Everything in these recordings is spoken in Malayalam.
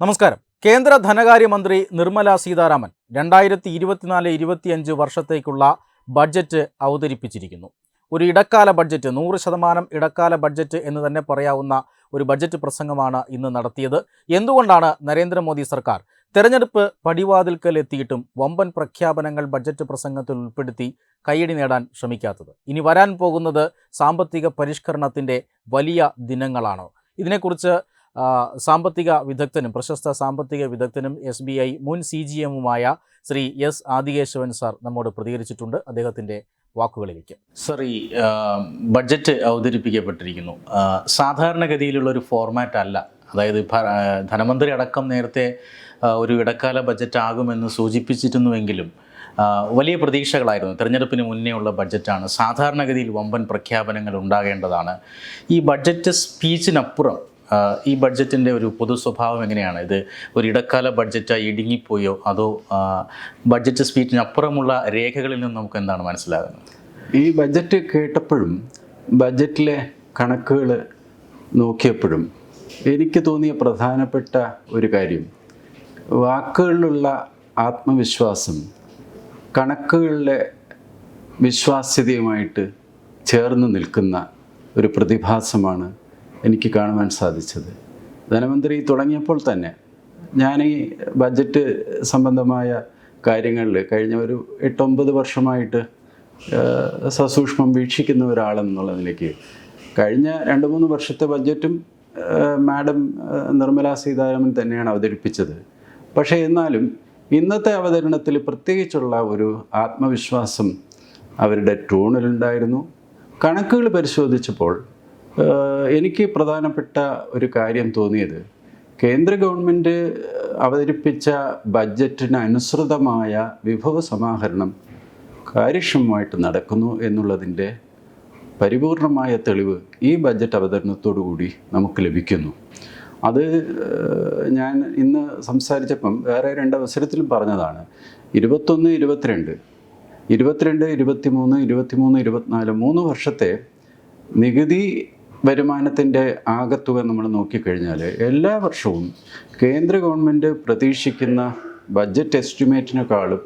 നമസ്കാരം. കേന്ദ്ര ധനകാര്യമന്ത്രി നിർമ്മല സീതാരാമൻ രണ്ടായിരത്തി ഇരുപത്തിനാല് ഇരുപത്തിയഞ്ച് വർഷത്തേക്കുള്ള ബഡ്ജറ്റ് അവതരിപ്പിച്ചിരിക്കുന്നു. ഒരു ഇടക്കാല ബഡ്ജറ്റ് നൂറ് ശതമാനം ഇടക്കാല ബഡ്ജറ്റ് എന്ന് തന്നെ പറയാവുന്ന ഒരു ബഡ്ജറ്റ് പ്രസംഗമാണ് ഇന്ന് നടത്തിയത്. എന്തുകൊണ്ടാണ് നരേന്ദ്രമോദി സർക്കാർ തെരഞ്ഞെടുപ്പ് പടിവാതിൽക്കൽ എത്തിയിട്ടും വമ്പൻ പ്രഖ്യാപനങ്ങൾ ബഡ്ജറ്റ് പ്രസംഗത്തിൽ ഉൾപ്പെടുത്തി കൈയടി നേടാൻ ശ്രമിക്കാത്തത്? ഇനി വരാൻ പോകുന്നത് സാമ്പത്തിക പരിഷ്കരണത്തിന്റെ വലിയ ദിനങ്ങളാണ്. ഇതിനെക്കുറിച്ച് സാമ്പത്തിക വിദഗ്ധനും പ്രശസ്ത സാമ്പത്തിക വിദഗ്ധനും എസ് ബി ഐ മുൻ സി ജി എമ്മുമായ ശ്രീ എസ് ആദികേശവൻ സാർ നമ്മോട് പ്രതികരിച്ചിട്ടുണ്ട്. അദ്ദേഹത്തിന്റെ വാക്കുകളിലേക്ക്. സർ ഈ ബഡ്ജറ്റ് അവതരിപ്പിക്കപ്പെട്ടിരിക്കുന്നു. സാധാരണഗതിയിലുള്ള ഒരു ഫോർമാറ്റ് അല്ല. അതായത് ധനമന്ത്രി അടക്കം നേരത്തെ ഒരു ഇടക്കാല ബഡ്ജറ്റ് ആകുമെന്ന് സൂചിപ്പിച്ചിരുന്നുവെങ്കിലും വലിയ പ്രതീക്ഷകളായിരുന്നു. തിരഞ്ഞെടുപ്പിന് മുന്നേ ഉള്ള ബഡ്ജറ്റാണ് സാധാരണഗതിയിൽ വമ്പൻ പ്രഖ്യാപനങ്ങൾ ഉണ്ടാകേണ്ടതാണ്. ഈ ബഡ്ജറ്റ് സ്പീച്ചിനപ്പുറം ഈ ബഡ്ജറ്റിന്റെ ഒരു പൊതു സ്വഭാവം എങ്ങനെയാണ്? ഇത് ഒരു ഇടക്കാല ബഡ്ജറ്റായി ഇടുങ്ങിപ്പോയോ? അതോ ബഡ്ജറ്റ് സ്പീച്ചിനപ്പുറമുള്ള രേഖകളിൽ നിന്ന് നമുക്ക് എന്താണ് മനസ്സിലാകുന്നത്? ഈ ബഡ്ജറ്റ് കേട്ടപ്പോഴും ബഡ്ജറ്റിലെ കണക്കുകൾ നോക്കിയപ്പോഴും എനിക്ക് തോന്നിയ പ്രധാനപ്പെട്ട ഒരു കാര്യം വാക്കുകളിലുള്ള ആത്മവിശ്വാസം കണക്കുകളിലെ വിശ്വാസ്യതയുമായിട്ട് ചേർന്ന് നിൽക്കുന്ന ഒരു പ്രതിഭാസമാണ് എനിക്ക് കാണുവാൻ സാധിച്ചത്. ധനമന്ത്രി തുടങ്ങിയപ്പോൾ തന്നെ ഞാൻ ഈ ബഡ്ജറ്റ് സംബന്ധമായ കാര്യങ്ങളിൽ കഴിഞ്ഞ ഒരു എട്ടൊമ്പത് വർഷമായിട്ട് സസൂക്ഷ്മം വീക്ഷിക്കുന്ന ഒരാളെന്നുള്ള നിലയ്ക്ക് കഴിഞ്ഞ രണ്ട് മൂന്ന് വർഷത്തെ ബഡ്ജറ്റും മാഡം നിർമ്മലാ സീതാരാമൻ തന്നെയാണ് അവതരിപ്പിച്ചത്. പക്ഷേ എന്നാലും ഇന്നത്തെ അവതരണത്തിൽ പ്രത്യേകിച്ചുള്ള ഒരു ആത്മവിശ്വാസം അവരുടെ ടൂണിലുണ്ടായിരുന്നു കണക്കുകൾ പരിശോധിച്ചപ്പോൾ എനിക്ക് പ്രധാനപ്പെട്ട ഒരു കാര്യം തോന്നിയത് കേന്ദ്ര ഗവൺമെന്റ് അവതരിപ്പിച്ച ബഡ്ജറ്റിന് അനുസൃതമായ വിഭവ സമാഹരണം കാര്യക്ഷമമായിട്ട് നടക്കുന്നു എന്നുള്ളതിന്റെ പരിപൂർണമായ തെളിവ് ഈ ബഡ്ജറ്റ് അവതരണത്തോടു കൂടി നമുക്ക് ലഭിക്കുന്നു. അത് ഞാൻ ഇന്ന് സംസാരിച്ചപ്പം വേറെ രണ്ട് അവസരത്തിലും പറഞ്ഞതാണ്. ഇരുപത്തൊന്ന് ഇരുപത്തിരണ്ട് ഇരുപത്തിരണ്ട് ഇരുപത്തിമൂന്ന് ഇരുപത്തിമൂന്ന് ഇരുപത്തിനാല് മൂന്ന് വർഷത്തെ നികുതി വരുമാനത്തിന്റെ ആകത്തുക നമ്മൾ നോക്കിക്കഴിഞ്ഞാൽ എല്ലാ വർഷവും കേന്ദ്ര ഗവൺമെന്റ് പ്രതീക്ഷിക്കുന്ന ബഡ്ജറ്റ് എസ്റ്റിമേറ്റിനേക്കാളും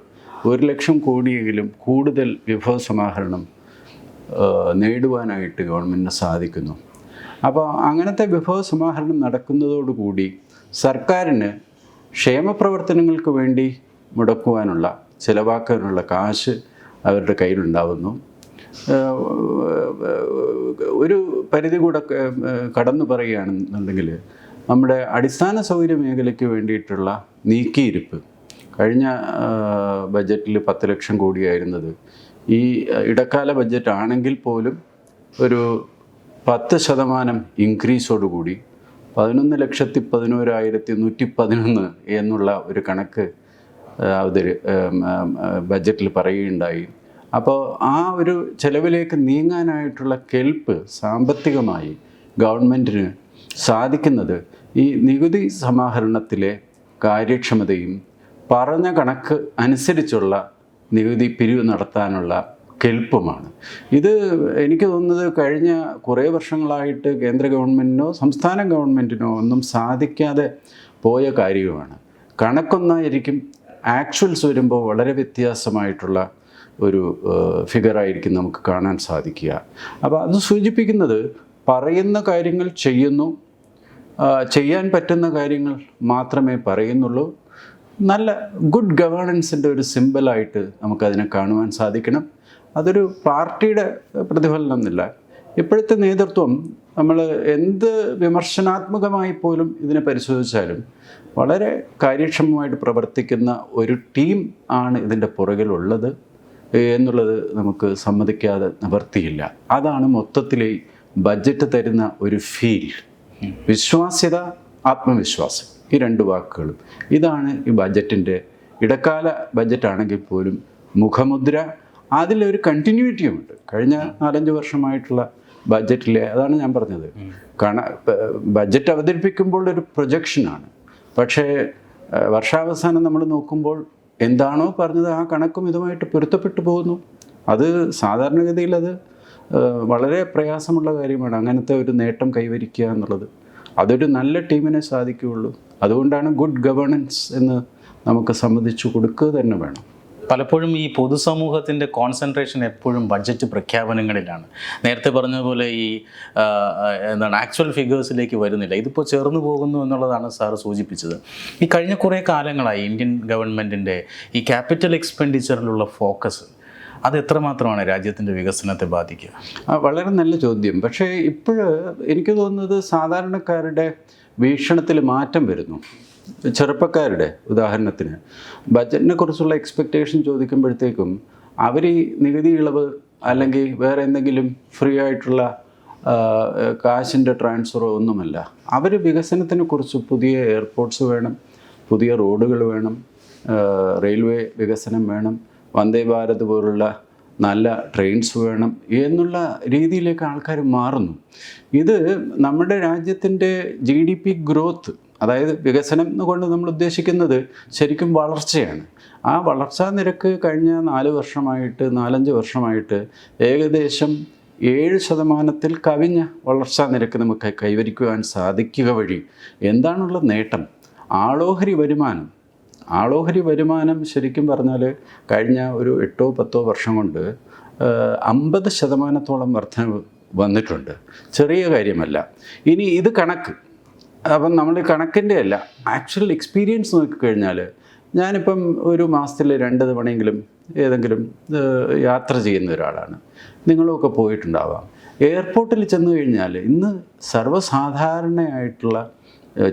ഒരു ലക്ഷം കോടിയെങ്കിലും കൂടുതൽ വിഭവസമാഹരണം നേടുവാനായിട്ട് ഗവൺമെന്റിന് സാധിക്കുന്നു. അപ്പോൾ അങ്ങനത്തെ വിഭവസമാഹരണം നടക്കുന്നതോടുകൂടി സർക്കാരിന് ക്ഷേമപ്രവർത്തനങ്ങൾക്ക് വേണ്ടി മുടക്കുവാനുള്ള ചിലവാക്കാനുള്ള കാശ് അവരുടെ കയ്യിലുണ്ടാവുന്നു. ഒരു പരിധി കൂടെ കടന്നു പറയുകയാണെന്നുണ്ടെങ്കിൽ നമ്മുടെ അടിസ്ഥാന സൗകര്യ മേഖലയ്ക്ക് വേണ്ടിയിട്ടുള്ള നീക്കിയിരിപ്പ് കഴിഞ്ഞ ബജറ്റിൽ പത്ത് ലക്ഷം കോടിയായിരുന്നത് ഈ ഇടക്കാല ബജറ്റ് ആണെങ്കിൽ പോലും ഒരു പത്ത് ശതമാനം ഇൻക്രീസോടുകൂടി പതിനൊന്ന് ലക്ഷത്തി പതിനോരായിരത്തി നൂറ്റി പതിനൊന്ന് എന്നുള്ള ഒരു കണക്ക് അവതരി ബഡ്ജറ്റിൽ പറയുകയുണ്ടായി. അപ്പോൾ ആ ഒരു ചെലവിലേക്ക് നീങ്ങാനായിട്ടുള്ള കെൽപ്പ് സാമ്പത്തികമായി ഗവൺമെന്റിന് സാധിക്കുന്നത് ഈ നികുതി സമാഹരണത്തിലെ കാര്യക്ഷമതയും പറഞ്ഞ കണക്ക് അനുസരിച്ചുള്ള നികുതി പിരിവ് നടത്താനുള്ള കെൽപ്പുമാണ്. ഇത് എനിക്ക് തോന്നുന്നത് കഴിഞ്ഞ കുറേ വർഷങ്ങളായിട്ട് കേന്ദ്ര ഗവൺമെന്റിനോ സംസ്ഥാന ഗവൺമെന്റിനോ ഒന്നും സാധിക്കാതെ പോയ കാര്യമാണ്. കണക്കൊന്നായിരിക്കും ആക്ച്വൽസ് വരുമ്പോൾ വളരെ വ്യത്യാസമായിട്ടുള്ള ഒരു ഫിഗറായിരിക്കും നമുക്ക് കാണാൻ സാധിക്കുക. അപ്പോൾ അത് സൂചിപ്പിക്കുന്നത് പറയുന്ന കാര്യങ്ങൾ ചെയ്യുന്നു. ചെയ്യാൻ പറ്റുന്ന കാര്യങ്ങൾ മാത്രമേ പറയുന്നുള്ളൂ. നല്ല ഗുഡ് ഗവേണൻസിന്റെ ഒരു സിമ്പിളായിട്ട് നമുക്കതിനെ കാണുവാൻ സാധിക്കണം. അതൊരു പാർട്ടിയുടെ പ്രതിഫലനം എന്നില്ല ഇപ്പോഴത്തെ നേതൃത്വം നമ്മൾ എന്ത് വിമർശനാത്മകമായി പോലും ഇതിനെ പരിശോധിച്ചാലും വളരെ കാര്യക്ഷമമായിട്ട് പ്രവർത്തിക്കുന്ന ഒരു ടീം ആണ് ഇതിന്റെ പുറകിലുള്ളത്. എന്നുള്ളത് നമുക്ക് സമ്മതിക്കാതെ നിവർത്തിയില്ല. അതാണ് മൊത്തത്തിൽ ബഡ്ജറ്റ് തരുന്ന ഒരു ഫീൽ വിശ്വാസ്യത ആത്മവിശ്വാസം. ഈ രണ്ട് വാക്കുകളും. ഇതാണ് ഈ ബഡ്ജറ്റിന്റെ ഇടക്കാല ബഡ്ജറ്റ് ആണെങ്കിൽ പോലും മുഖമുദ്ര. അതിലൊരു കണ്ടിന്യൂറ്റിയുമുണ്ട് കഴിഞ്ഞ നാലഞ്ച് വർഷമായിട്ടുള്ള ബഡ്ജറ്റിലെ അതാണ് ഞാൻ പറഞ്ഞത്. കണ ബഡ്ജറ്റ് അവതരിപ്പിക്കുമ്പോൾ ഒരു പ്രൊജക്ഷനാണ് പക്ഷേ വർഷാവസാനം നമ്മൾ നോക്കുമ്പോൾ എന്താണോ പറഞ്ഞത് ആ കണക്കും ഇതുമായിട്ട് പൊരുത്തപ്പെട്ടു പോകുന്നു. അത് സാധാരണഗതിയിൽ അത് വളരെ പ്രയാസമുള്ള കാര്യമാണ് അങ്ങനത്തെ ഒരു നേട്ടം കൈവരിക്കുക എന്നുള്ളത്. അതൊരു നല്ല ടീമിനെ സാധിക്കുകയുള്ളൂ. അതുകൊണ്ടാണ് ഗുഡ് ഗവേണൻസ് എന്ന് നമുക്ക് സമ്മതിച്ചു കൊടുക്കുക തന്നെ വേണം. പലപ്പോഴും ഈ പൊതുസമൂഹത്തിന്റെ കോൺസെൻട്രേഷൻ എപ്പോഴും ബഡ്ജറ്റ് പ്രഖ്യാപനങ്ങളിലാണ്. നേരത്തെ പറഞ്ഞതുപോലെ ഈ ആ, ആ, എന്താണ് ആക്ച്വൽ ഫിഗേഴ്സിലേക്ക് വരുന്നില്ല. ഇതിപ്പോൾ ചേർന്ന് പോകുന്നു എന്നുള്ളതാണ് സാർ സൂചിപ്പിച്ചത്. ഈ കഴിഞ്ഞ കുറേ കാലങ്ങളായി ഇന്ത്യൻ ഗവൺമെന്റിന്റെ ഈ ക്യാപിറ്റൽ എക്സ്പെൻഡിച്ചറിലുള്ള ഫോക്കസ് അത് എത്രമാത്രമാണ് രാജ്യത്തിന്റെ വികസനത്തെ ബാധിക്കുക? വളരെ നല്ല ചോദ്യം. പക്ഷേ ഇപ്പോൾ എനിക്ക് തോന്നുന്നത് സാധാരണക്കാരുടെ വീക്ഷണത്തിൽ മാറ്റം വരുന്നു. ചെറുപ്പക്കാരുടെ ഉദാഹരണത്തിന് ബജറ്റിനെ കുറിച്ചുള്ള എക്സ്പെക്റ്റേഷൻ ചോദിക്കുമ്പോഴത്തേക്കും അവർ ഈ നികുതി ഇളവ് അല്ലെങ്കിൽ വേറെ എന്തെങ്കിലും ഫ്രീ ആയിട്ടുള്ള കാശിന്റെ ട്രാൻസ്ഫറോ ഒന്നുമല്ല. അവർ വികസനത്തിനെ കുറിച്ച് പുതിയ എയർപോർട്ട്സ് വേണം പുതിയ റോഡുകൾ വേണം റെയിൽവേ വികസനം വേണം വന്ദേ ഭാരത് പോലുള്ള നല്ല ട്രെയിൻസ് വേണം എന്നുള്ള രീതിയിലേക്ക് ആൾക്കാർ മാറുന്നു. ഇത് നമ്മുടെ രാജ്യത്തിന്റെ ജി ഡി പി ഗ്രോത്ത് അതായത് വികസനം എന്നുകൊണ്ട് നമ്മൾ ഉദ്ദേശിക്കുന്നത് ശരിക്കും വളർച്ചയാണ്. ആ വളർച്ചാ നിരക്ക് കഴിഞ്ഞ നാല് വർഷമായിട്ട് നാലഞ്ച് വർഷമായിട്ട് ഏകദേശം ഏഴ് ശതമാനത്തിൽ കവിഞ്ഞ വളർച്ചാ നിരക്ക് നമുക്ക് കൈവരിക്കുവാൻ സാധിക്കുക വഴി എന്താണുള്ള നേട്ടം? ആളോഹരി വരുമാനം. ആളോഹരി വരുമാനം ശരിക്കും പറഞ്ഞാൽ കഴിഞ്ഞ ഒരു എട്ടോ പത്തോ വർഷം കൊണ്ട് അമ്പത് ശതമാനത്തോളം വർധന വന്നിട്ടുണ്ട്. ചെറിയ കാര്യമല്ല. ഇനി ഇത് കണക്ക്. അപ്പം നമ്മൾ കണക്കിന്റെ അല്ല ആക്ച്വൽ എക്സ്പീരിയൻസ് നോക്കിക്കഴിഞ്ഞാൽ ഞാനിപ്പം ഒരു മാസത്തിൽ രണ്ട് തവണയെങ്കിലും ഏതെങ്കിലും യാത്ര ചെയ്യുന്ന ഒരാളാണ്. നിങ്ങളുമൊക്കെ പോയിട്ടുണ്ടാവാം. എയർപോർട്ടിൽ ചെന്ന് കഴിഞ്ഞാൽ ഇന്ന് സർവസാധാരണയായിട്ടുള്ള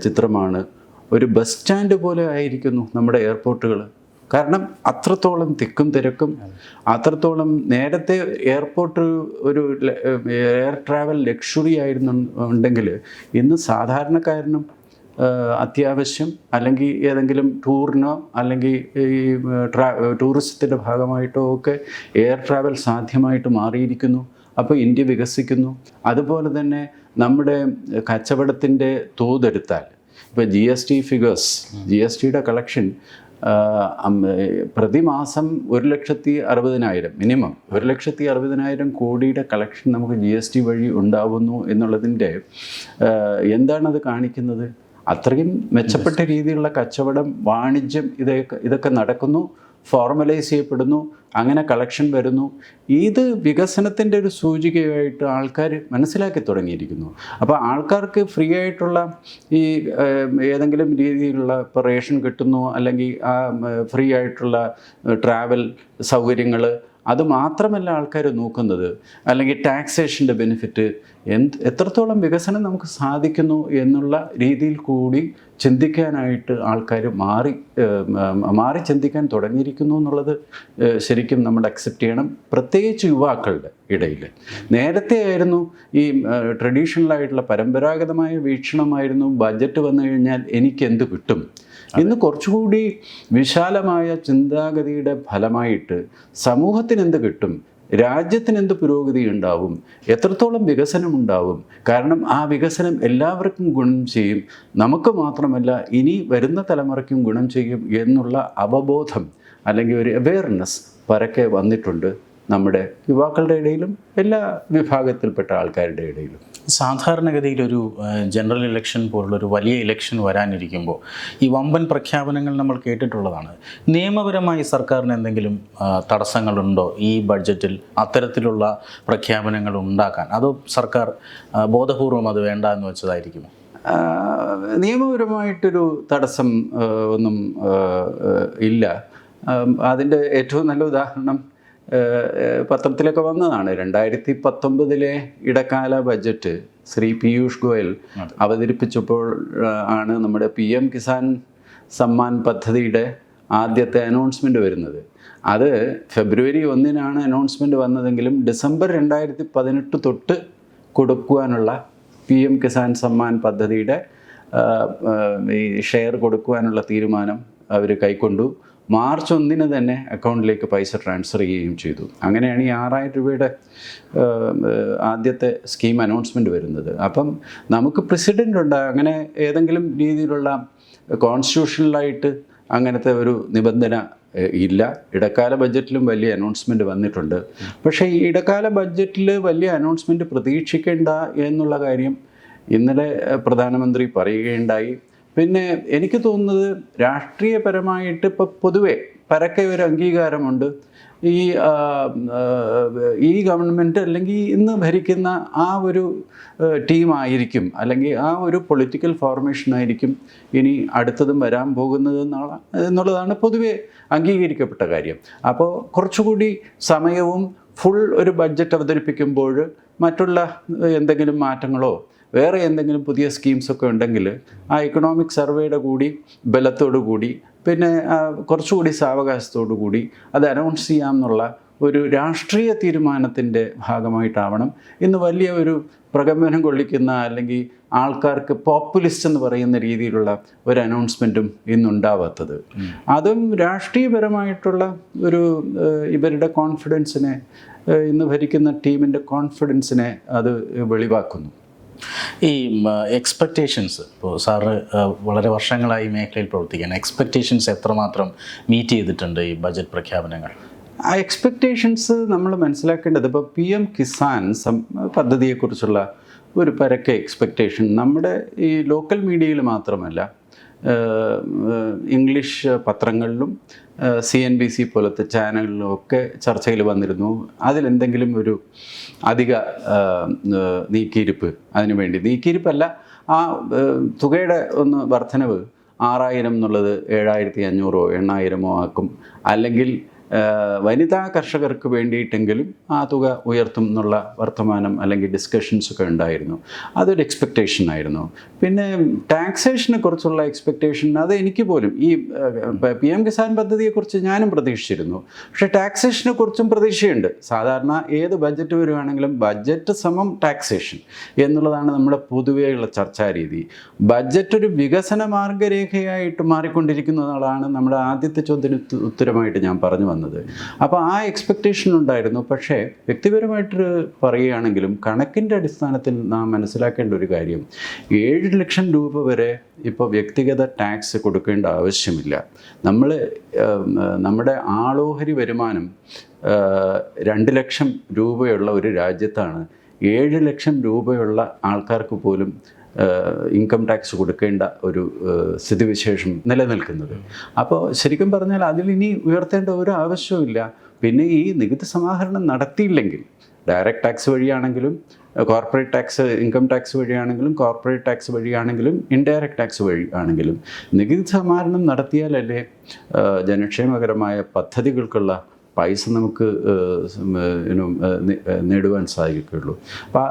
ചിത്രമാണ് ഒരു ബസ് സ്റ്റാൻഡ് പോലെ ആയിരിക്കുന്നു നമ്മുടെ എയർപോർട്ടുകൾ. കാരണം അത്രത്തോളം തിക്കും തിരക്കും അത്രത്തോളം നേരത്തെ എയർപോർട്ട് ഒരു എയർ ട്രാവൽ ലക്ഷറി ആയിരുന്നു ഉണ്ടെങ്കിൽ ഇന്ന് സാധാരണക്കാരനും അത്യാവശ്യം അല്ലെങ്കിൽ ഏതെങ്കിലും ടൂറിനോ അല്ലെങ്കിൽ ഈ ട്രാ ടൂറിസത്തിന്റെ ഭാഗമായിട്ടോ ഒക്കെ എയർ ട്രാവൽ സാധ്യമായിട്ട് മാറിയിരിക്കുന്നു. അപ്പോൾ ഇന്ത്യ വികസിക്കുന്നു. അതുപോലെ തന്നെ നമ്മുടെ കച്ചവടത്തിന്റെ തോതെടുത്താൽ ഇപ്പോൾ G S T figures G S ടിയുടെ കളക്ഷൻ പ്രതിമാസം ഒരു ലക്ഷത്തി അറുപതിനായിരം മിനിമം ഒരു ലക്ഷത്തി അറുപതിനായിരം കോടിയുടെ കളക്ഷൻ നമുക്ക് ജി എസ് ടി വഴി ഉണ്ടാവുന്നു എന്നുള്ളതിന്റെ എന്താണത് കാണിക്കുന്നത്? അത്രയും മെച്ചപ്പെട്ട രീതിയിലുള്ള കച്ചവടം വാണിജ്യം ഇതൊക്കെ ഇതൊക്കെ നടക്കുന്നു. ഫോർമലൈസ് ചെയ്യപ്പെടുന്നു അങ്ങനെ കളക്ഷൻ വരുന്നു. ഇത് വികസനത്തിന്റെ ഒരു സൂചികയായിട്ട് ആൾക്കാർ മനസ്സിലാക്കി തുടങ്ങിയിരിക്കുന്നു. അപ്പോൾ ആൾക്കാർക്ക് ഫ്രീ ആയിട്ടുള്ള ഈ ഏതെങ്കിലും രീതിയിലുള്ള ഇപ്പോൾ റേഷൻ കിട്ടുന്നു അല്ലെങ്കിൽ ആ ഫ്രീ ആയിട്ടുള്ള ട്രാവൽ സൗകര്യങ്ങൾ അത് മാത്രമല്ല ആൾക്കാർ നോക്കുന്നത്. അല്ലെങ്കിൽ ടാക്സേഷന്റെ ബെനിഫിറ്റ് എന്ത് എത്രത്തോളം വികസനം നമുക്ക് സാധിക്കുന്നു എന്നുള്ള രീതിയിൽ കൂടി ചിന്തിക്കാനായിട്ട് ആൾക്കാർ മാറി മാറി ചിന്തിക്കാൻ തുടങ്ങിയിരിക്കുന്നു എന്നുള്ളത് ശരിക്കും നമ്മൾ അക്സെപ്റ്റ് ചെയ്യണം. പ്രത്യേകിച്ച് യുവാക്കളുടെ ഇടയിൽ നേരത്തെ ആയിരുന്നു ഈ ട്രഡീഷണൽ ആയിട്ടുള്ള പരമ്പരാഗതമായ വീക്ഷണമായിരുന്നു ബജറ്റ് വന്നു കഴിഞ്ഞാൽ എനിക്ക് എന്ത് കിട്ടും ഇന്ന് കുറച്ചുകൂടി വിശാലമായ ചിന്താഗതിയുടെ ഫലമായിട്ട് സമൂഹത്തിന് എന്ത് കിട്ടും? രാജ്യത്തിന് എന്ത് പുരോഗതി ഉണ്ടാവും? എത്രത്തോളം വികസനം ഉണ്ടാവും കാരണം ആ വികസനം എല്ലാവർക്കും ഗുണം ചെയ്യും. നമുക്ക് മാത്രമല്ല ഇനി വരുന്ന തലമുറയ്ക്കും ഗുണം ചെയ്യും എന്നുള്ള അവബോധം അല്ലെങ്കിൽ ഒരു അവെയർനെസ് പരക്കെ വന്നിട്ടുണ്ട് നമ്മുടെ യുവാക്കളുടെ ഇടയിലും എല്ലാ വിഭാഗത്തിൽപ്പെട്ട ആൾക്കാരുടെ ഇടയിലും. സാധാരണഗതിയിൽ ഒരു ജനറൽ ഇലക്ഷൻ പോലുള്ളൊരു വലിയ ഇലക്ഷൻ വരാനിരിക്കുമ്പോൾ ഈ വമ്പൻ പ്രഖ്യാപനങ്ങൾ നമ്മൾ കേട്ടിട്ടുള്ളതാണ്. നിയമപരമായി സർക്കാരിന് എന്തെങ്കിലും തടസ്സങ്ങളുണ്ടോ ഈ ബഡ്ജറ്റിൽ അത്തരത്തിലുള്ള പ്രഖ്യാപനങ്ങൾ ഉണ്ടാക്കാൻ? അതോ സർക്കാർ ബോധപൂർവം അത് വേണ്ട എന്ന് വെച്ചതായിരിക്കുമോ നിയമപരമായിട്ടൊരു തടസ്സം ഒന്നും ഇല്ല. അതിന്റെ ഏറ്റവും നല്ല ഉദാഹരണം പത്രത്തിലൊക്കെ വന്നതാണ്. രണ്ടായിരത്തി പത്തൊമ്പതിലെ ഇടക്കാല ബജറ്റ് ശ്രീ പീയൂഷ് ഗോയൽ അവതരിപ്പിച്ചപ്പോൾ ആണ് നമ്മുടെ പി എം കിസാൻ സമ്മാൻ പദ്ധതിയുടെ ആദ്യത്തെ അനൗൺസ്മെന്റ് വരുന്നത്. അത് ഫെബ്രുവരി ഒന്നിനാണ് അനൗൺസ്മെന്റ് വന്നതെങ്കിലും ഡിസംബർ രണ്ടായിരത്തി പതിനെട്ട് തൊട്ട് കൊടുക്കുവാനുള്ള പി എം കിസാൻ സമ്മാൻ പദ്ധതിയുടെ ഈ ഷെയർ കൊടുക്കുവാനുള്ള തീരുമാനം അവർ കൈക്കൊണ്ടു. മാർച്ച് ഒന്നിന് തന്നെ അക്കൗണ്ടിലേക്ക് പൈസ ട്രാൻസ്ഫർ ചെയ്യുകയും ചെയ്തു. അങ്ങനെയാണ് ഈ ആറായിരം രൂപയുടെ ആദ്യത്തെ സ്കീം അനൗൺസ്മെന്റ് വരുന്നത്. അപ്പം നമുക്ക് പ്രസിഡന്റ് ഉണ്ട്. അങ്ങനെ ഏതെങ്കിലും രീതിയിലുള്ള കോൺസ്റ്റിറ്റ്യൂഷണലായിട്ട് അങ്ങനത്തെ ഒരു നിബന്ധന ഇല്ല. ഇടക്കാല ബഡ്ജറ്റിലും വലിയ അനൗൺസ്മെന്റ് വന്നിട്ടുണ്ട്. പക്ഷേ ഈ ഇടക്കാല ബഡ്ജറ്റിൽ വലിയ അനൗൺസ്മെന്റ് പ്രതീക്ഷിക്കേണ്ട എന്നുള്ള കാര്യം ഇന്നലെ പ്രധാനമന്ത്രി പറയുകയുണ്ടായി. പിന്നെ എനിക്ക് തോന്നുന്നത് രാഷ്ട്രീയപരമായിട്ട് ഇപ്പോൾ പൊതുവെ പരക്കെ ഒരു അംഗീകാരമുണ്ട്. ഈ ഈ ഗവൺമെന്റ് അല്ലെങ്കിൽ ഇന്ന് ഭരിക്കുന്ന ആ ഒരു ടീമായിരിക്കും. അല്ലെങ്കിൽ ആ ഒരു പൊളിറ്റിക്കൽ ഫോർമേഷൻ ആയിരിക്കും ഇനി അടുത്തതും വരാൻ പോകുന്നത് എന്നുള്ള എന്നുള്ളതാണ് പൊതുവെ അംഗീകരിക്കപ്പെട്ട കാര്യം. അപ്പോൾ കുറച്ചുകൂടി സമയവും ഫുൾ ഒരു ബഡ്ജറ്റ് അവതരിപ്പിക്കുമ്പോൾ മറ്റുള്ള എന്തെങ്കിലും മാറ്റങ്ങളോ വേറെ എന്തെങ്കിലും പുതിയ സ്കീംസൊക്കെ ഉണ്ടെങ്കിൽ ആ എക്കണോമിക് സർവേയുടെ കൂടി ബലത്തോടു കൂടി പിന്നെ കുറച്ചുകൂടി സാവകാശത്തോടു കൂടി അത് അനൗൺസ് ചെയ്യാമെന്നുള്ള ഒരു രാഷ്ട്രീയ തീരുമാനത്തിന്റെ ഭാഗമായിട്ടാവണം. ഇന്ന് വലിയ ഒരു പ്രകമ്പനം കൊള്ളിക്കുന്ന അല്ലെങ്കിൽ ആൾക്കാർക്ക് പോപ്പുലിസ്റ്റ് എന്ന് പറയുന്ന രീതിയിലുള്ള ഒരു അനൗൺസ്മെന്റും ഇന്നുണ്ടാവാത്തത് അതും രാഷ്ട്രീയപരമായിട്ടുള്ള ഒരു ഇവരുടെ കോൺഫിഡൻസിനെ ഇന്ന് ഭരിക്കുന്ന ടീമിന്റെ കോൺഫിഡൻസിനെ അത് വെളിവാക്കുന്നു. ഈ എക്സ്പെക്റ്റേഷൻസ് ഇപ്പോൾ സാറ് വളരെ വർഷങ്ങളായി മേഖലയിൽ പ്രവർത്തിക്കുകയാണ്. എക്സ്പെക്റ്റേഷൻസ് എത്രമാത്രം മീറ്റ് ചെയ്തിട്ടുണ്ട് ഈ ബജറ്റ് പ്രഖ്യാപനങ്ങൾ? ആ എക്സ്പെക്റ്റേഷൻസ് നമ്മൾ മനസ്സിലാക്കേണ്ടത് ഇപ്പോൾ പി എം കിസാൻ പദ്ധതിയെക്കുറിച്ചുള്ള ഒരു പരക്കെ എക്സ്പെക്റ്റേഷൻ നമ്മുടെ ഈ ലോക്കൽ മീഡിയയിൽ മാത്രമല്ല ഇംഗ്ലീഷ് പത്രങ്ങളിലും സി എൻ ബി സി പോലത്തെ ചാനലിലും ഒക്കെ ചർച്ചയിൽ വന്നിരുന്നു. അതിലെന്തെങ്കിലും ഒരു അധിക നീക്കിയിരിപ്പ് അതിനു വേണ്ടി. നീക്കിയിരിപ്പല്ല ആ തുകയുടെ ഒന്ന് വർധനവ് ആറായിരം എന്നുള്ളത് ഏഴായിരത്തി അഞ്ഞൂറോ എണ്ണായിരമോ ആക്കും. അല്ലെങ്കിൽ വനിതാ കർഷകർക്ക് വേണ്ടിയിട്ടെങ്കിലും ആ തുക ഉയർത്തും എന്നുള്ള വർത്തമാനം അല്ലെങ്കിൽ ഡിസ്കഷൻസൊക്കെ ഉണ്ടായിരുന്നു. അതൊരു എക്സ്പെക്റ്റേഷൻ ആയിരുന്നു. പിന്നെ ടാക്സേഷനെ കുറിച്ചുള്ള എക്സ്പെക്റ്റേഷൻ അത് എനിക്ക് പോലും ഈ പി എം കിസാൻ പദ്ധതിയെക്കുറിച്ച് ഞാനും പ്രതീക്ഷിച്ചിരുന്നു. പക്ഷേ ടാക്സേഷനെ കുറിച്ചും പ്രതീക്ഷയുണ്ട്. സാധാരണ ഏത് ബഡ്ജറ്റ് വരുവാണെങ്കിലും ബഡ്ജറ്റ് സമം ടാക്സേഷൻ എന്നുള്ളതാണ് നമ്മുടെ പൊതുവെയുള്ള ചർച്ചാ രീതി. ബഡ്ജറ്റ് ഒരു വികസന മാർഗരേഖയായിട്ട് മാറിക്കൊണ്ടിരിക്കുന്നതാണ് നമ്മുടെ ആദ്യത്തെ ചോദ്യത്തിന് ഉത്തരമായിട്ട് ഞാൻ പറഞ്ഞു വന്നത്. അപ്പോൾ ആ എക്സ്പെക്റ്റേഷൻ ഉണ്ടായിരുന്നു. പക്ഷേ വ്യക്തിപരമായിട്ട് പറയുകയാണെങ്കിലും കണക്കിന്റെ അടിസ്ഥാനത്തിൽ നാം മനസ്സിലാക്കേണ്ട ഒരു കാര്യം ഏഴ് ലക്ഷം രൂപ വരെ ഇപ്പോൾ വ്യക്തിഗത ടാക്സ് കൊടുക്കേണ്ട ആവശ്യമില്ല. നമ്മൾ നമ്മുടെ ആളോഹരി വരുമാനം രണ്ട് ലക്ഷം രൂപയുള്ള ഒരു രാജ്യത്താണ്. ഏഴ് ലക്ഷം രൂപയുള്ള ആൾക്കാർക്ക് പോലും ഇൻകം ടാക്സ് കൊടുക്കേണ്ട ഒരു സ്ഥിതിവിശേഷം നിലനിൽക്കുന്നത്. അപ്പോൾ ശരിക്കും പറഞ്ഞാൽ അതിൽ ഇനി ഉയർത്തേണ്ട ഒരു ആവശ്യവുമില്ല. പിന്നെ ഈ നികുതി സമാഹരണം നടത്തിയില്ലെങ്കിൽ ഡയറക്റ്റ് ടാക്സ് വഴിയാണെങ്കിലും കോർപ്പറേറ്റ് ടാക്സ് ഇൻകം ടാക്സ് വഴിയാണെങ്കിലും കോർപ്പറേറ്റ് ടാക്സ് വഴിയാണെങ്കിലും ഇൻഡയറക്റ്റ് ടാക്സ് വഴി ആണെങ്കിലും നികുതി സമാഹരണം നടത്തിയാലല്ലേ ജനക്ഷേമകരമായ പദ്ധതികൾക്കുള്ള പൈസ നമുക്ക് നേടുവാൻ സാധിക്കുകയുള്ളൂ. അപ്പോൾ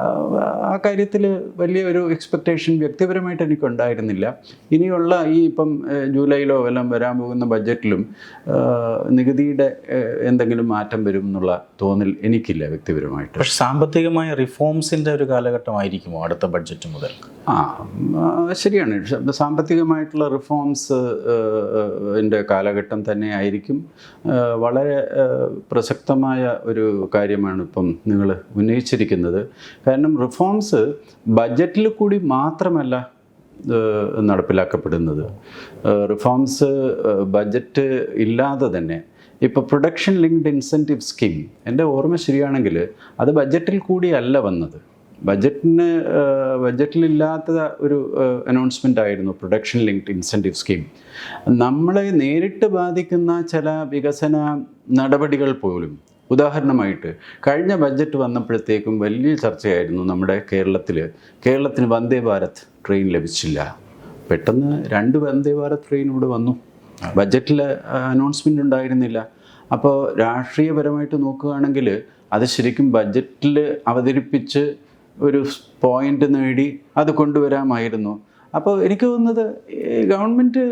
ആ കാര്യത്തിൽ വലിയ ഒരു എക്സ്പെക്റ്റേഷൻ വ്യക്തിപരമായിട്ട് എനിക്ക് ഉണ്ടായിരുന്നില്ല ഇനിയുള്ള ഈ ഇപ്പം ജൂലൈയിലോ എല്ലാം വരാൻ പോകുന്ന ബഡ്ജറ്റിലും നികുതിയുടെ എന്തെങ്കിലും മാറ്റം വരും എന്നുള്ള തോന്നൽ എനിക്കില്ല വ്യക്തിപരമായിട്ട്. പക്ഷേ സാമ്പത്തികമായ റിഫോംസിന്റെ ഒരു കാലഘട്ടമായിരിക്കുമോ അടുത്ത ബഡ്ജറ്റ് മുതൽ? ആ ശരിയാണ്. സാമ്പത്തികമായിട്ടുള്ള റിഫോംസ് എന്റെ കാലഘട്ടം തന്നെ ആയിരിക്കും. വളരെ പ്രസക്തമായ ഒരു കാര്യമാണ് ഇപ്പം നിങ്ങൾ ഉന്നയിച്ചിരിക്കുന്നത്. കാരണം റിഫോംസ് ബഡ്ജറ്റിൽ കൂടി മാത്രമല്ല നടപ്പിലാക്കപ്പെടുന്നത്. റിഫോംസ് ബജറ്റ് ഇല്ലാതെ തന്നെ ഇപ്പോൾ പ്രൊഡക്ഷൻ ലിങ്ക്ഡ് ഇൻസെന്റീവ് സ്കീം എന്റെ ഓർമ്മ ശരിയാണെങ്കിൽ അത് ബഡ്ജറ്റിൽ കൂടിയല്ല വന്നത്. ബഡ്ജറ്റിന് ബജറ്റിലില്ലാത്ത ഒരു അനൗൺസ്മെന്റ് ആയിരുന്നു പ്രൊഡക്ഷൻ ലിങ്ക്ഡ് ഇൻസെന്റീവ് സ്കീം നമ്മളെ നേരിട്ട് ബാധിക്കുന്ന ചില വികസന നടപടികൾ പോലും. ഉദാഹരണമായിട്ട് കഴിഞ്ഞ ബഡ്ജറ്റ് വന്നപ്പോഴത്തേക്കും വലിയ ചർച്ചയായിരുന്നു നമ്മുടെ കേരളത്തിൽ കേരളത്തിന് വന്ദേ ഭാരത് ട്രെയിൻ ലഭിച്ചില്ല. പെട്ടെന്ന് രണ്ട് വന്ദേ ഭാരത് ട്രെയിൻ ഇവിടെ വന്നു. ബഡ്ജറ്റിൽ അനൗൺസ്മെന്റ് ഉണ്ടായിരുന്നില്ല. അപ്പോൾ രാഷ്ട്രീയപരമായിട്ട് നോക്കുകയാണെങ്കിൽ അത് ശരിക്കും ബഡ്ജറ്റിൽ അവതരിപ്പിച്ച് ഒരു പോയിന്റ് നേടി അത് കൊണ്ടുവരാമായിരുന്നു. അപ്പോൾ എനിക്ക് തോന്നുന്നത് ഗവൺമെന്റ്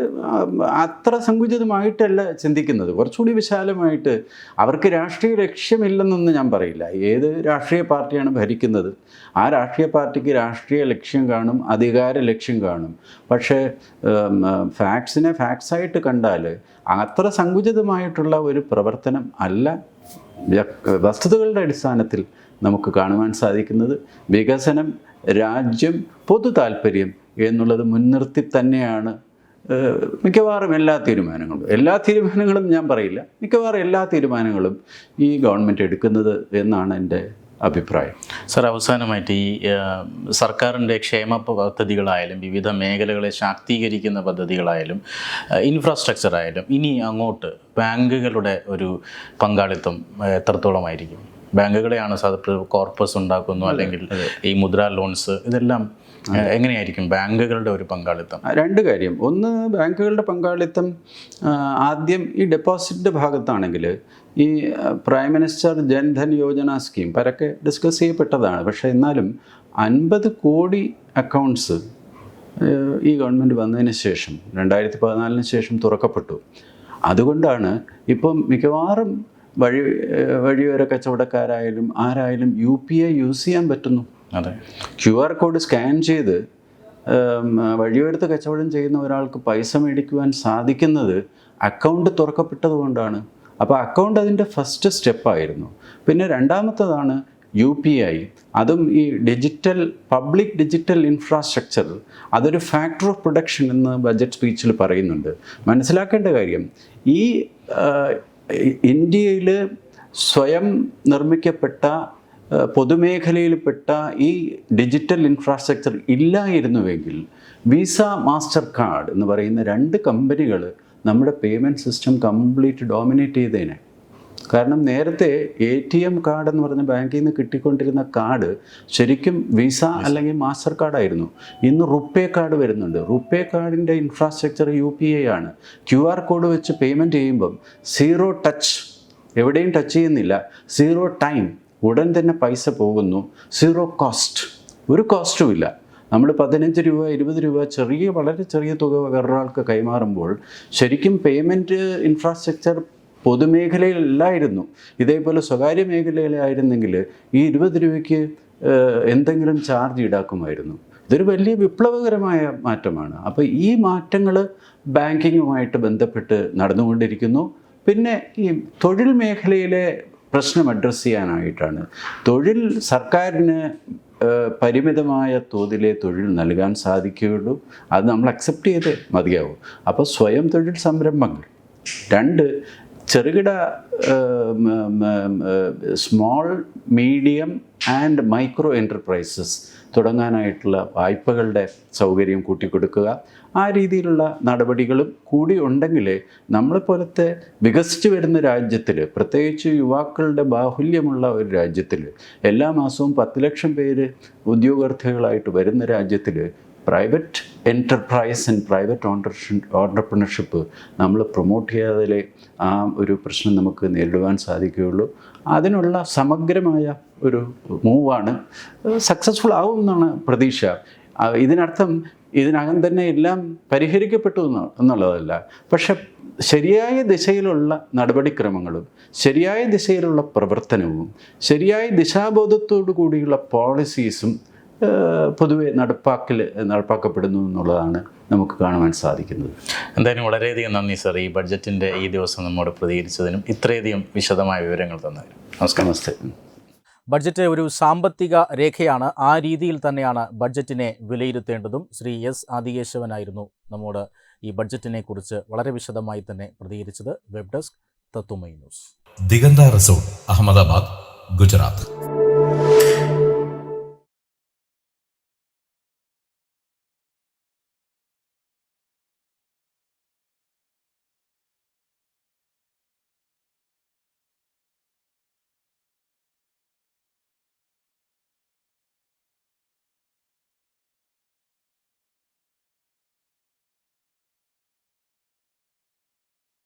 അത്ര സങ്കുചിതമായിട്ടല്ല ചിന്തിക്കുന്നത്. കുറച്ചുകൂടി വിശാലമായിട്ട് അവർക്ക് രാഷ്ട്രീയ ലക്ഷ്യമില്ലെന്നൊന്നും ഞാൻ പറയില്ല. ഏത് രാഷ്ട്രീയ പാർട്ടിയാണ് ഭരിക്കുന്നത്? ആ രാഷ്ട്രീയ പാർട്ടിക്ക് രാഷ്ട്രീയ ലക്ഷ്യം കാണും അധികാര ലക്ഷ്യം കാണും. പക്ഷേ ഫാക്ട്സിനെ ഫാക്ട്സായിട്ട് കണ്ടാൽ അത്ര സങ്കുചിതമായിട്ടുള്ള ഒരു പ്രവർത്തനം അല്ല. വസ്തുതകളുടെ അടിസ്ഥാനത്തിൽ നമുക്ക് കാണുവാൻ സാധിക്കുന്നത്. വികസനം രാജ്യം പൊതു താല്പര്യം എന്നുള്ളത് മുൻനിർത്തി തന്നെയാണ് മിക്കവാറും എല്ലാ തീരുമാനങ്ങളും. എല്ലാ തീരുമാനങ്ങളും ഞാൻ പറയില്ല. മിക്കവാറും എല്ലാ തീരുമാനങ്ങളും ഈ ഗവൺമെന്റ് എടുക്കുന്നത് എന്നാണ് എന്റെ അഭിപ്രായം. സർ അവസാനമായിട്ട് ഈ സർക്കാരിന്റെ ക്ഷേമ പദ്ധതികളായാലും വിവിധ മേഖലകളെ ശാക്തീകരിക്കുന്ന പദ്ധതികളായാലും ഇൻഫ്രാസ്ട്രക്ചർ ആയാലും ഇനി അങ്ങോട്ട് ബാങ്കുകളുടെ ഒരു പങ്കാളിത്തം എത്രത്തോളമായിരിക്കും? ബാങ്കുകളെയാണ് കോർപ്പസ് ഉണ്ടാക്കുന്നു അല്ലെങ്കിൽ ഈ മുദ്ര ലോൺസ് ഇതെല്ലാം എങ്ങനെയായിരിക്കും ബാങ്കുകളുടെ ഒരു പങ്കാളിത്തം? രണ്ട് കാര്യം. ഒന്ന് ബാങ്കുകളുടെ പങ്കാളിത്തം ആദ്യം ഈ ഡെപ്പോസിറ്റിന്റെ ഭാഗത്താണെങ്കിൽ ഈ prime minister Jan Dhan Yojana scheme പരക്കെ ഡിസ്കസ് ചെയ്യപ്പെട്ടതാണ്. പക്ഷേ എന്നാലും അൻപത് കോടി അക്കൗണ്ട്സ് ഈ ഗവൺമെന്റ് വന്നതിന് ശേഷം രണ്ടായിരത്തി പതിനാലിന് ശേഷം തുറക്കപ്പെട്ടു. അതുകൊണ്ടാണ് ഇപ്പം മിക്കവാറും വഴി വഴിയോര കച്ചവടക്കാരായാലും ആരായാലും യു പി ഐ യൂസ് ചെയ്യാൻ പറ്റുന്നു. അതെ. ക്യു ആർ കോഡ് സ്കാൻ ചെയ്ത് വഴിയോരത്ത് കച്ചവടം ചെയ്യുന്ന ഒരാൾക്ക് പൈസ മേടിക്കുവാൻ സാധിക്കുന്നത് അക്കൗണ്ട് തുറക്കപ്പെട്ടതുകൊണ്ടാണ് അപ്പോൾ അക്കൗണ്ട് അതിന്റെ ഫസ്റ്റ് സ്റ്റെപ്പായിരുന്നു. പിന്നെ രണ്ടാമത്തതാണ് യു പി ഐ. അതും ഈ ഡിജിറ്റൽ പബ്ലിക് ഡിജിറ്റൽ ഇൻഫ്രാസ്ട്രക്ചർ. അതൊരു ഫാക്ടർ ഓഫ് പ്രൊഡക്ഷൻ എന്ന് ബജറ്റ് സ്പീച്ചിൽ പറയുന്നുണ്ട്. മനസ്സിലാക്കേണ്ട കാര്യം ഈ ഇന്ത്യയിൽ സ്വയം നിർമ്മിക്കപ്പെട്ട പൊതുമേഖലയിൽപ്പെട്ട ഈ ഡിജിറ്റൽ ഇൻഫ്രാസ്ട്രക്ചർ ഇല്ലായിരുന്നുവെങ്കിൽ വിസ മാസ്റ്റർ കാർഡ് എന്ന് പറയുന്ന രണ്ട് കമ്പനികൾ നമ്മുടെ പേയ്മെന്റ് സിസ്റ്റം കംപ്ലീറ്റ് ഡോമിനേറ്റ് ചെയ്തേനെ. കാരണം നേരത്തെ എ ടി എം കാർഡ് എന്ന് പറഞ്ഞ ബാങ്കിൽ നിന്ന് കിട്ടിക്കൊണ്ടിരുന്ന കാർഡ് ശരിക്കും വിസ അല്ലെങ്കിൽ മാസ്റ്റർ കാർഡായിരുന്നു ഇന്ന് റുപ്പേ കാർഡ് വരുന്നുണ്ട്. റുപ്പേ കാർഡിന്റെ ഇൻഫ്രാസ്ട്രക്ചർ യു പി ഐ ആണ്. ക്യു ആർ കോഡ് വെച്ച് പേയ്മെന്റ് ചെയ്യുമ്പം സീറോ ടച്ച് എവിടെയും ടച്ച് ചെയ്യുന്നില്ല. സീറോ ടൈം ഉടൻ തന്നെ പൈസ പോകുന്നു. സീറോ കോസ്റ്റ് ഒരു കോസ്റ്റും ഇല്ല. നമ്മൾ പതിനഞ്ച് രൂപ ഇരുപത് രൂപ ചെറിയ വളരെ ചെറിയ തുക വേറൊരാൾക്ക് കൈമാറുമ്പോൾ ശരിക്കും പേയ്മെന്റ് ഇൻഫ്രാസ്ട്രക്ചർ പൊതുമേഖലയിലല്ലായിരുന്നു ഇതേപോലെ സ്വകാര്യ മേഖലയിലായിരുന്നെങ്കിൽ ഈ ഇരുപത് രൂപയ്ക്ക് എന്തെങ്കിലും ചാർജ് ഈടാക്കുമായിരുന്നു. ഇതൊരു വലിയ വിപ്ലവകരമായ മാറ്റമാണ്. അപ്പോൾ ഈ മാറ്റങ്ങൾ ബാങ്കിങ്ങുമായിട്ട് ബന്ധപ്പെട്ട് നടന്നുകൊണ്ടിരിക്കുന്നു. പിന്നെ ഈ തൊഴിൽ മേഖലയിലെ പ്രശ്നം അഡ്രസ്സ് ചെയ്യാനായിട്ടാണ്. തൊഴിൽ സർക്കാരിന് പരിമിതമായ തോതിലെ തൊഴിൽ നൽകാൻ സാധിക്കുകയുള്ളൂ. അത് നമ്മൾ അക്സെപ്റ്റ് ചെയ്തേ മതിയാവും. അപ്പോൾ സ്വയം തൊഴിൽ സംരംഭങ്ങൾ. രണ്ട് ചെറുകിട small medium and micro enterprises തുടങ്ങാനായിട്ടുള്ള വായ്പകളുടെ സൗകര്യം കൂട്ടിക്കൊടുക്കുക. ആ രീതിയിലുള്ള നടപടികളും കൂടി ഉണ്ടെങ്കിൽ നമ്മളെപ്പോലത്തെ വികസിച്ച് വരുന്ന രാജ്യത്തിൽ പ്രത്യേകിച്ച് യുവാക്കളുടെ ബാഹുല്യമുള്ള ഒരു രാജ്യത്തിൽ എല്ലാ മാസവും പത്ത് ലക്ഷം പേര് ഉദ്യോഗാർത്ഥികളായിട്ട് വരുന്ന രാജ്യത്തിൽ private enterprise and private entrepreneurship നമ്മൾ പ്രൊമോട്ട് ചെയ്യാതെ ആ ഒരു പ്രശ്നം നമുക്ക് നേരിടുവാൻ സാധിക്കുകയുള്ളൂ. അതിനുള്ള സമഗ്രമായ ഒരു മൂവാണ് സക്സസ്ഫുൾ ആവും എന്നാണ് പ്രതീക്ഷ. ഇതിനർത്ഥം ഇതിനകം തന്നെ എല്ലാം പരിഹരിക്കപ്പെട്ടു എന്ന് എന്നുള്ളതല്ല. പക്ഷെ ശരിയായ ദിശയിലുള്ള നടപടിക്രമങ്ങളും ശരിയായ ദിശയിലുള്ള പ്രവർത്തനവും ശരിയായ ദിശാബോധത്തോടു കൂടിയുള്ള പോളിസീസും പൊതുവെ നടപ്പാക്കൽ നടപ്പാക്കപ്പെടുന്നു എന്നുള്ളതാണ് നമുക്ക് കാണുവാൻ സാധിക്കുന്നത്. എന്തായാലും വളരെയധികം നന്ദി സർ. ഈ ബഡ്ജറ്റിന്റെ ഈ ദിവസം നമ്മോട് പ്രതികരിച്ചതിനും ഇത്രയധികം വിശദമായ വിവരങ്ങൾ തന്നതിനും. നമസ്കാരം. നമസ്തേ. ബഡ്ജറ്റ് ഒരു സാമ്പത്തിക രേഖയാണ്. ആ രീതിയിൽ തന്നെയാണ് ബഡ്ജറ്റിനെ വിലയിരുത്തേണ്ടതും. ശ്രീ എസ് ആദികേശവനായിരുന്നു നമ്മോട് ഈ ബഡ്ജറ്റിനെ കുറിച്ച് വളരെ വിശദമായി തന്നെ പ്രതികരിച്ചത്. Web desk Thathumai news. Diganta resort Ahmedabad Gujarat.